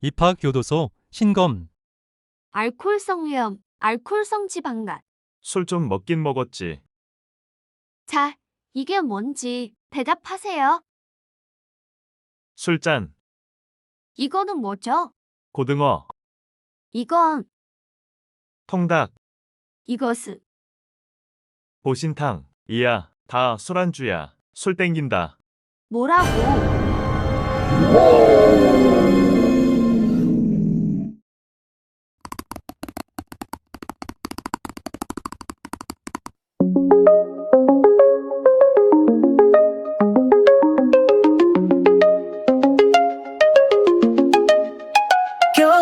입학 교도소 신검 알코올성 위염, 알코올성 지방간. 술 좀 먹긴 먹었지. 자, 이게 뭔지 대답하세요. 술잔, 이거는 뭐죠? 고등어, 이건, 통닭, 이것은. 보신탕. 이야, 다 술안주야. 술 땡긴다. 뭐라고? thank you.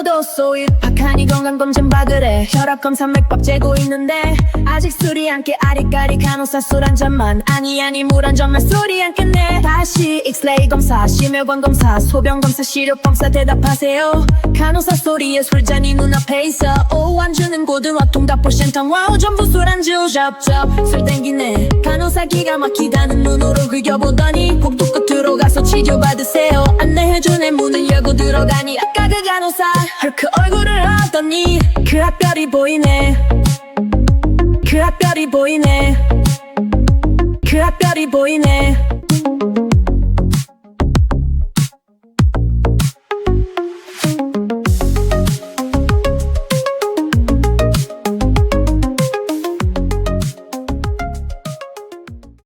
교도소 입학하니 건강검진 받으래. 혈압검사 맥박 재고 있는데 아직 술이 안깨. 아리까리 간호사 술 한 잔만. 아니 아니 물 한 잔만 술이 안 깼네. 다시 엑스레이 검사 심혈관 검사 소변 검사 시력 검사 대답하세요. 간호사 소리에 술잔이 눈앞에 있어. 오 안주는 고등어 통닭 보 신탕 와우 전부 술 안주. 접접 술 땡기네. 간호사 기가 막히다는 눈으로 긁어보더니 복도 끝으로 가 서 치료받으세요. 안내해주네 문을 열고 들어가니. 아까 그 간호사 헐크 얼굴을 하더니? 그 앞별이 보이네. 그 앞별이 보이네. 그 앞별이 보이네